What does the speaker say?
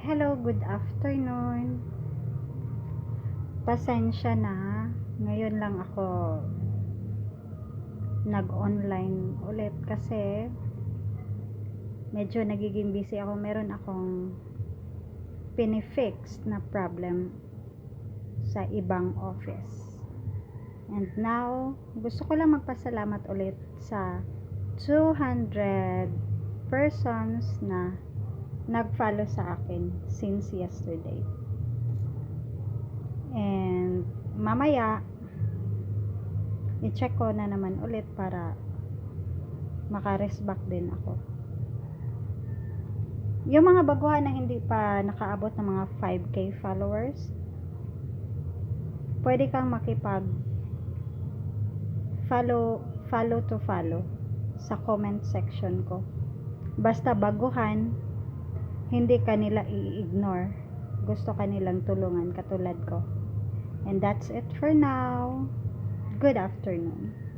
Hello, good afternoon. Pasensya na. Ngayon lang ako nag-online ulit kasi medyo nagiging busy ako. Meron akong pinifix na problem sa ibang office. And now, gusto ko lang magpasalamat ulit sa 200 persons na nag-follow sa akin since yesterday. And mamaya, i-check ko na naman ulit para maka-rest back din ako. Yung mga baguhan na hindi pa nakaabot ng mga 5k followers, pwede kang makipag follow follow to follow sa comment section ko. Basta baguhan, hindi ka nila i-ignore. Gusto ka nilang tulungan katulad ko. And that's it for now. Good afternoon.